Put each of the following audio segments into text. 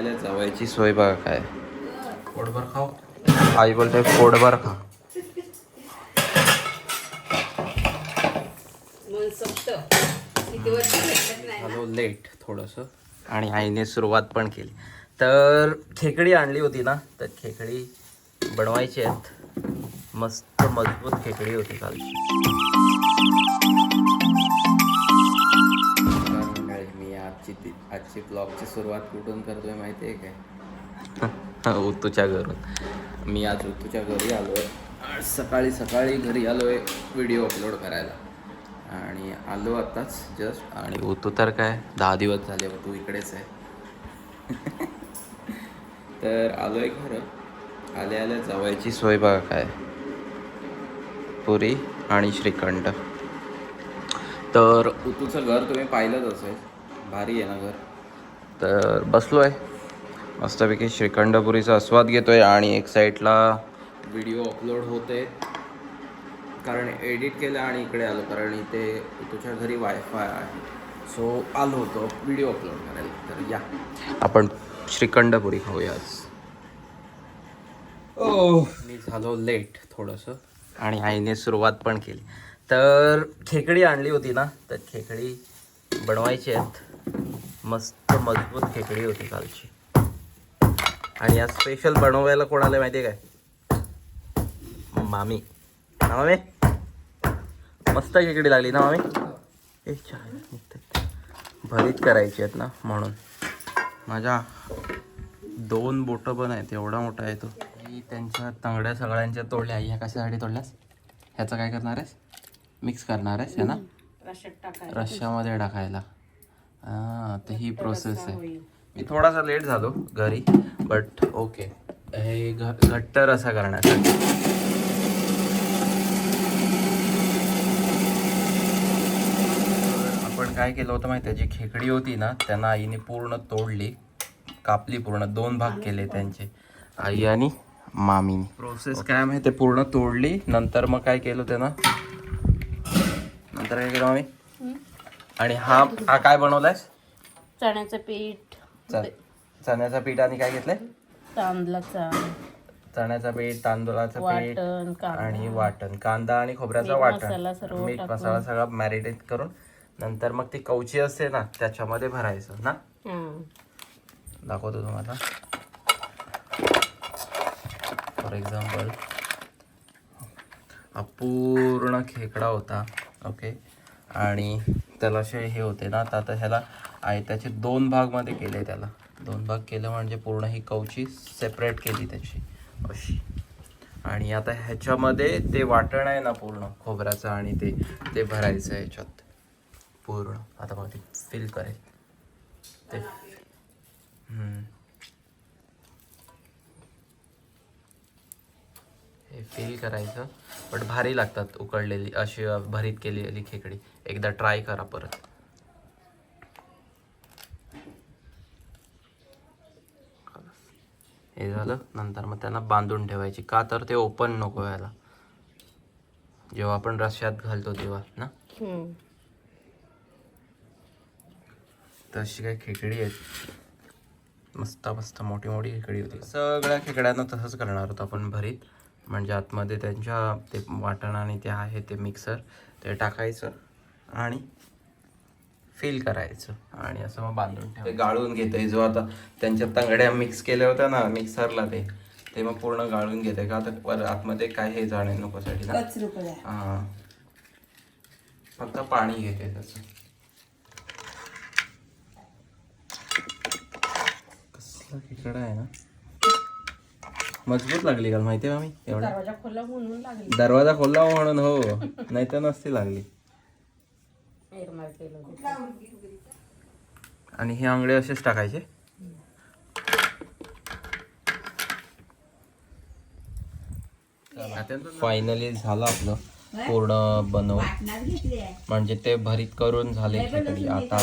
आल्या जवायची सोय बघा काय. पोटभर खाऊ? आई बोलते पोटभर खा. झालो लेट थोडंसं. आणि आईने सुरुवात पण केली. तर खेकडी आणली होती ना तर खेकडी बनवायची आहेत. मस्त मजबूत खेकडी होती कालची मी आजची ती आजची ब्लॉगची सुरुवात कुठून करतोय माहिती आहे काय उतूच्या घरून. मी आज उतूच्या घरी आलो आहे सकाळी सकाळी घरी आलो आहे व्हिडिओ अपलोड करायला. आणि आलो आत्ताच जस्ट आणि उतू तर काय? दहा दिवस झाले तू इकडेच आहे. तर आलो आहे खरं आल्या आल्या जवायची सोय बघा काय. पुरी आणि श्रीखंड. तर उतूचं घर तुम्ही पाहिलंच असेल. भारी आहे ना घर. तर बसलो आहे मस्तपैकी श्रीखंडपुरीचा आस्वाद घेतोय आणि एक साईडला व्हिडिओ अपलोड होते. कारण एडिट केलं आणि इकडे आलो कारण इथे तुझ्या घरी वायफाय आहे. सो आलो होतो व्हिडिओ अपलोड करायला. तर या. आपण श्रीखंडपुरी खाऊया आज. ओ मी झालो लेट थोडंसं. आणि आईने सुरुवात पण केली. तर खेकडी आणली होती ना? तर खेकडी बनवायचे आहेत. मस्त मजबूत खेकडी होती कालची. आणि या स्पेशल बनवायला कोणाला माहिती आहे काय? मामी. ना मामी? मस्त खेकडी लागली ना मामी? ए छान भरीत करायची आहेत ना म्हणून. माझ्या दोन बोटं पण आहेत एवढा मोठा आहे तो. त्यांच्या तंगड्या सगळ्यांच्या तोडल्या. ह्या कशासाठी तोडल्यास? ह्याचं काय करणार आहेस? मिक्स करणार आहेस है ना? रशात टाकायला रश्श्यामध्ये टाकायला. हां तर ही प्रोसेस आहे. मी थोडासा लेट झालो घरी बट ओके हे घ घट्ट रसा करण्यासाठी. आपण काय केलं होतं माहिती आहे जी खेकडी होती ना त्यांना आईने पूर्ण तोडली. कापली पूर्ण. दोन भाग केले त्यांचे. आई आणि मामीने. प्रोसेस काय माहिती पूर्ण तोडली. नंतर मग काय केलं त्यानं? नंतर काय केलं मामी? आणि हा हा काय बनवलायस? चण्याचं पीठ. च- चण्याचं पीठ आणि काय घेतलंय? तांदळाचा. चण्याचं पीठ तांदूळाचं पीठ वाटण कांदा. आणि वाटण. कांदा आणि खोबऱ्याचं मीठ वाटण. मसाला सर्व मीठ टाकून. मसाला सगळा मॅरिनेट करून नंतर मग ती कवची असते ना त्याच्यामध्ये भरायचं ना? हं. दाखवतो तुम्हाला. फॉर एक्झाम्पल हा पूर्ण खेकडा होता. ओके? आणि त्याला असे हे होते ना तर आता ह्याला आहे त्याचे दोन भागमध्ये केले त्याला. दोन भाग केलं म्हणजे पूर्ण ही कवची सेपरेट केली त्याची. अशी. आणि आता ह्याच्यामध्ये ते वाटण आहे ना पूर्ण खोबऱ्याचं आणि ते ते भरायचं आहे ह्याच्यात पूर्ण. आता मग ते फिल करेल. ते हे फील करायचं. बट भारी लागतात उकडलेली अशी भरीत केलेली खेकडी. एकदा ट्राय करा परत. हे झालं नंतर मग त्यांना बांधून ठेवायची. का तर ते ओपन नको व्हायला. जेव्हा आपण रश्यात घालतो तेव्हा ना. तशी काही खेकडी आहेत. मस्त मस्त मोठी मोठी खेकडी होती. सगळ्या खेकड्यांना तसंच करणार होतो आपण भरीत. म्हणजे आतमध्ये त्यांच्या ते वाटण आणि ते आहे ते मिक्सर ते टाकायचं आणि फील करायचं आणि असं मग बांधून ठेवायचं. ते गाळून घेते जो आता त्यांच्या तंगड्या मिक्स केल्या होत्या ना मिक्सरला ते ते मग पूर्ण गाळून घेते का तर वर आतमध्ये काय हे जाणे नकोसाठी ना? हां. फक्त पाणी घेते त्याचं कसला खेकडा आहे ना? मजबूत लागली काल माहिती आहे एवढा. दरवाजा खोला म्हणून लागली. दरवाजा खोलला म्हणून हो. नाही तर नसती लागली. केलं. आणि हे आंगडे असेच टाकायचे. फायनली झालं आपलं पूर्ण बनव म्हणजे ते भरीत करून झाले खिचडी आता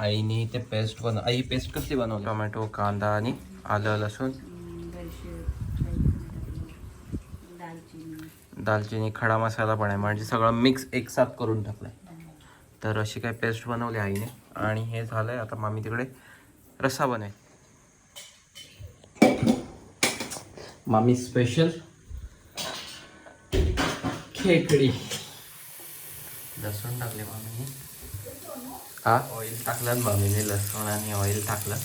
आईने ते पेस्ट बनव आई पेस्ट कसली बनवली? टोमॅटो कांदा आणि आलं लसूण. दालचिनी. खडा मसाला पण आहे. म्हणजे सगळं मिक्स एक साथ करून टाकलंय. तर अशी काही पेस्ट बनवली आईने. आणि हे झालंय आता मामी तिकडे रस्सा बनेल मामी स्पेशल खेकडी. लसूण टाकले मामीने. हा? ऑइल टाकलं. ना मामीने लसूण आणि ऑइल टाकलं.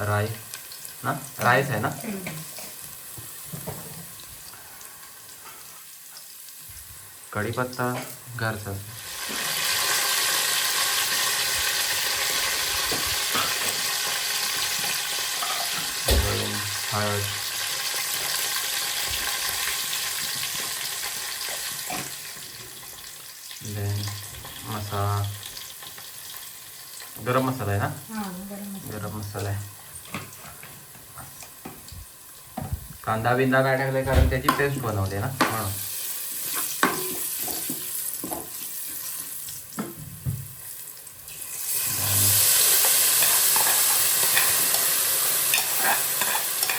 राय ना? राईस आहे ना? कढीपत्ता घरचा. हळद. देन मसाला. गरम मसाला आहे ना? गरम मसाला आहे. कांदा बिंदा काय टाकले कारण त्याची पेस्ट बनवते ना. म्हणून.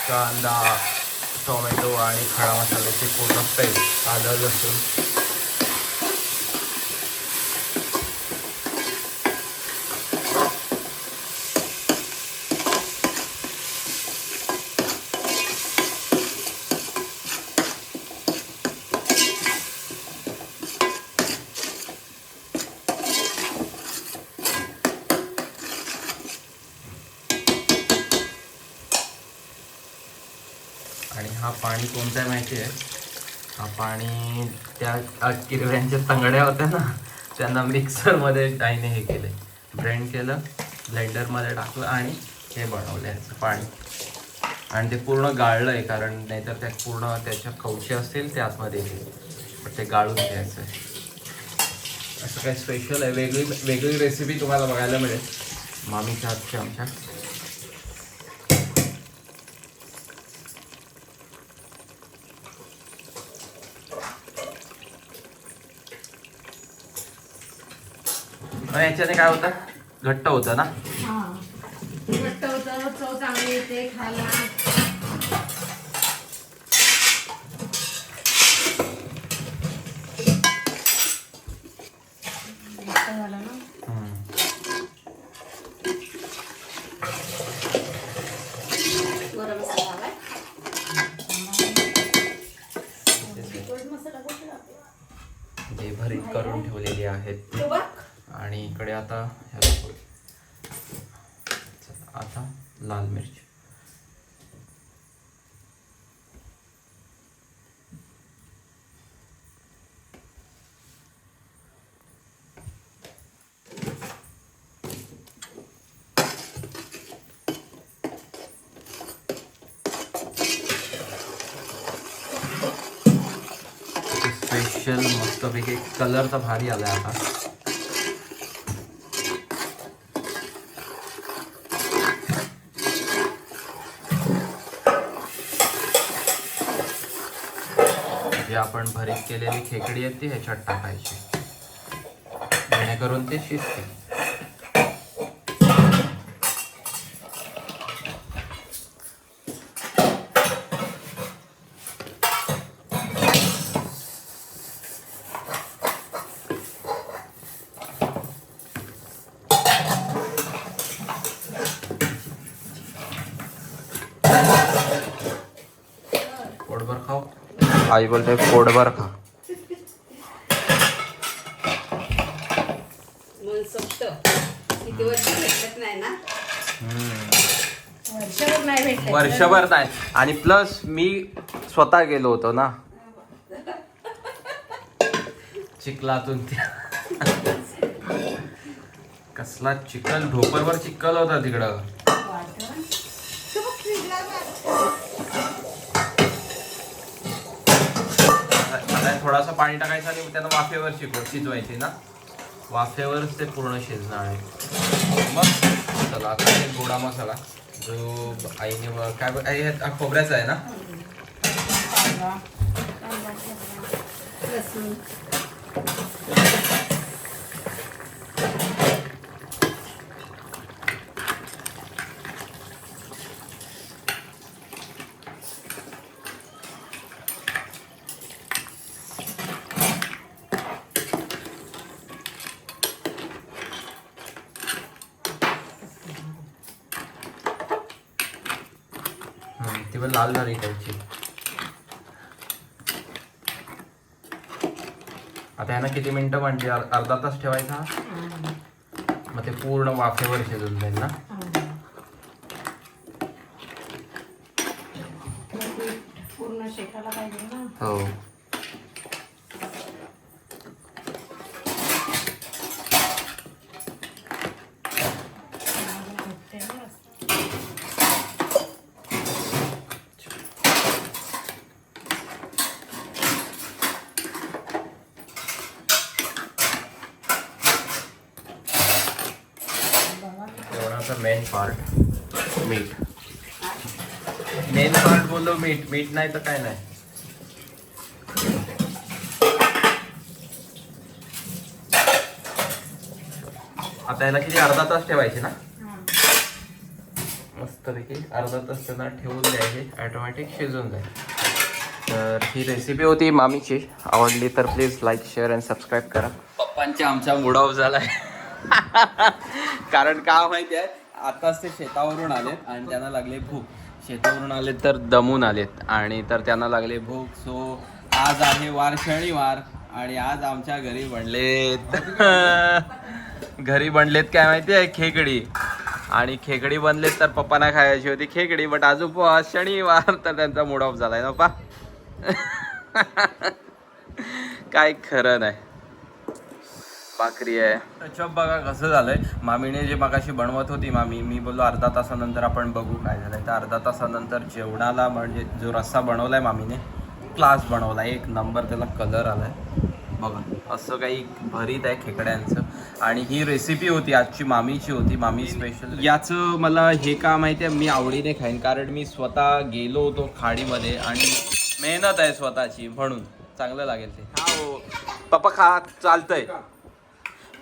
कांदा टोमॅटो आणि खडा मसाल्याची पूर्ण पेस्ट आलं लसूण. आणि हा पाणी कोणता आहे माहिती आहे? हा पाणी त्या किरव्यांच्या तंगड्या होत्या ना त्यांना मिक्सरमध्ये आईने हे केले ब्लेंड केलं ब्लेंडरमध्ये टाकलं आणि हे बनवलं याचं पाणी. आणि ते पूर्ण गाळलं आहे कारण नाहीतर त्या पूर्ण त्याच्या कवचे असतील ते आतमध्ये पण ते गाळून घ्यायचं आहे. असं काही स्पेशल आहे वेगळी वेगळी रेसिपी तुम्हाला बघायला मिळेल. मामीच्या हातच्या आमच्या. मग याच्याने काय होतं? घट्ट होतं ना? घट्ट होतं चव चांगली येते खायला. भरीत करून ठेवलेली आहेत. आणि इकडे आता ह्याला आता लाल मिरची. स्पेशल मस्तपैकी कलर तर भारी आलाय आता जे आपण भरीत केलेली खेकडी आहे ती ह्याच्यात टाकायची. जेणेकरून ते शिजते पोटभर खाऊ आई बोलते पोटभर खा. मनसोक्त किती वर्ष भेटत नाही ना? वर्षभर नाही भेटत. वर्षभर नाही. आणि प्लस मी स्वतः गेलो होतो ना. चिखलातून त्या. कसला चिखल ढोपरवर चिखल होता तिकडं आता थोडासा पाणी टाकायचं आणि त्यांना वाफेवर शिकव शिजवायची ना. वाफेवरच ते पूर्ण शिजणार आहे. मग चला आता एक गोडा मसाला जो आईने काय आई, हे खोबऱ्याचा आहे ना? ती पण लाल झाली त्याची आता यांना किती मिनिटं म्हणजे अर्धा तास ठेवायचा? मग ते पूर्ण वाफेवर शिजून जाईल ना पूर्ण शेकायला पाहिजे ना. हो जेवणाचा मेन पार्ट मीठ. मेन पार्ट बोललो मीठ. मीठ नाही तर काय नाही? आता याला किती अर्धा तास ठेवायचे ना? मस्तपैकी अर्धा तास त्यांना ठेवून द्यायचे. ऑटोमॅटिक शिजून जाईल. तर ही रेसिपी होती मामीची. आवडली तर please like share and subscribe करा. पप्पांचा आमचा मूड ऑफ झालाय. कारण का माहिती आहे? आताच ते शेतावरून आलेत आणि त्यांना लागले भूक. शेतावरून आले तर दमून आलेत आणि तर त्यांना लागले भूक. सो आज आहे वार शनिवार आणि आज आमच्या घरी बनलेत. घरी बनलेत काय माहिती आहे? खेकडी. आणि खेकडी बनलेत तर पप्पांना खायची होती खेकडी बट आज उपवास शनिवार तर त्यांचा मूड ऑफ झालाय ना पा काय खरं नाही. भाकरी आहे. चॉप बघा कसं झालंय. मामीने जे मगाशी बनवत होती मामी मी बोललो अर्धा तासानंतर आपण बघू काय झालंय. तर अर्धा तासानंतर जेवणाला म्हणजे जो रस्सा बनवलाय मामीने क्लास बनवलाय. एक नंबर त्याला कलर आलाय. बघा असं काही भरीत आहे खेकड्यांचं. आणि ही रेसिपी होती आजची मामीची होती. मामी स्पेशल याचं मला हे का माहिती आहे मी आवडीने खाईन. कारण मी स्वतः गेलो होतो खाडीमध्ये आणि मेहनत आहे स्वतःची म्हणून. चांगलं लागेल ते. हा हो. पप्पा खा चालतंय.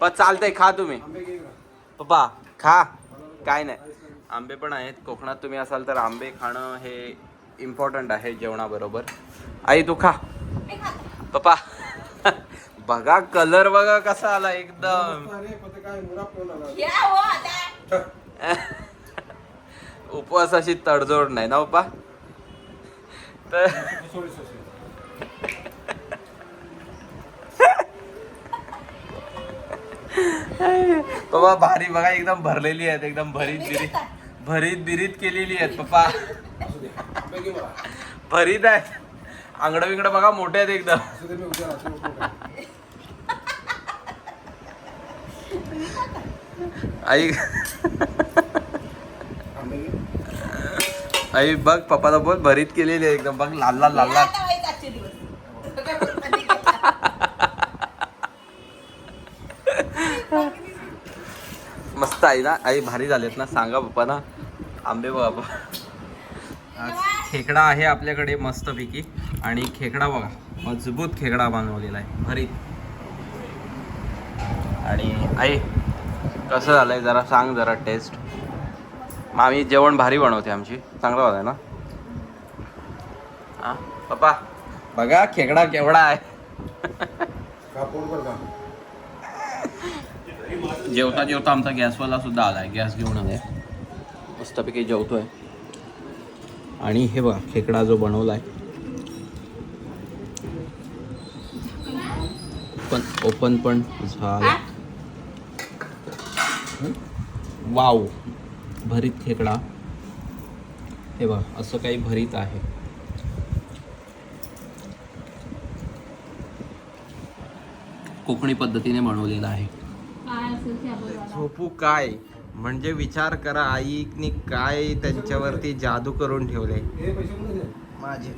पण चालतंय खा तुम्ही. पप्पा खा. काय नाही. आंबे पण आहेत. कोकणात तुम्ही असाल तर आंबे खाणं हे इम्पॉर्टंट आहे जेवणाबरोबर. आई तू खा. पप्पा बघा कलर बघा कसा आला एकदम. या हो आता. उपवासाची तडजोड नाही ना पप्पा? तर पप्पा भारी बघा एकदम भरलेली आहेत एकदम भरीत बिरीत. भरीत बिरीत केलेली आहेत पप्पा. भरीत आहेत. आंगडं बिंगडं बघा मोठे आहेत एकदम. आई. आई बघ पप्पाला बोल भरीत केलेली आहे एकदम. बघ लाल लाल लाल लाल आता वाईट आजचे दिवस मस्त आहे ना आई भारी झालेत ना. सांगा पप्पा ना. आंबे बघा आज खेकडा आहे आपल्याकडे मस्तपैकी. आणि खेकडा बघा मजबूत खेकडा बनवलेला आहे. भरीत आणि आई कसं झालंय जरा सांग जरा टेस्ट मामी जेवण भारी बनवते आमची. चांगलं होतं ना? हां पप्पा बघा खेकडा केवढा आहे. जेवता जेवता आमचा गॅसवाला सुद्धा आलाय. गॅस घेऊन आलाय. मस्तपैकी जेवतोय. आणि हे बघा खेकडा जो बनवलाय. पण ओपन पण झाला. वाव. भरीत खेकडा. हे बघा असं काही भरीत आहे. कोकणी पद्धतीने बनवलेलं आहे. काय असेल ते आपण बघा. झोपू काय? म्हणजे विचार करा आईनी काय त्यांच्यावरती जादू करून ठेवले? माझे.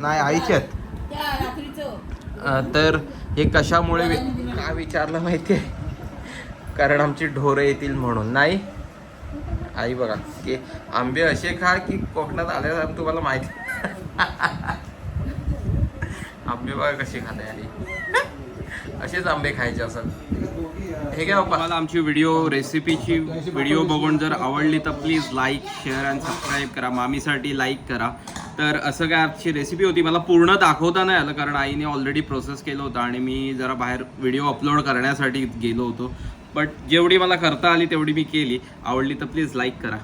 नाही आईचे आहेत त्या रात्रीचं. अं, तर हे कशामुळे वि- का विचारलं माहिती आहे कारण आमची ढोरं येतील म्हणून. नाही? आई बघा की आंबे असे खा की कोकणात आल्यावर तुम्हाला माहिती? आंबे बघा कसे खाताय आली असेच आंबे खायचे असत हे काय मला आमची व्हिडिओ रेसिपीची व्हिडिओ बघून जर आवडली तर please like share and subscribe करा. मामीसाठी लाईक करा. तर असं काय आजची रेसिपी होती? मला पूर्ण दाखवता नाही आलं कारण आईने ऑलरेडी प्रोसेस केलं होतं आणि मी जरा बाहेर व्हिडिओ अपलोड करण्यासाठी गेलो होतो. बट जेवढी मला करता आली तेवढी मी केली. आवडली तर प्लीज लाईक करा.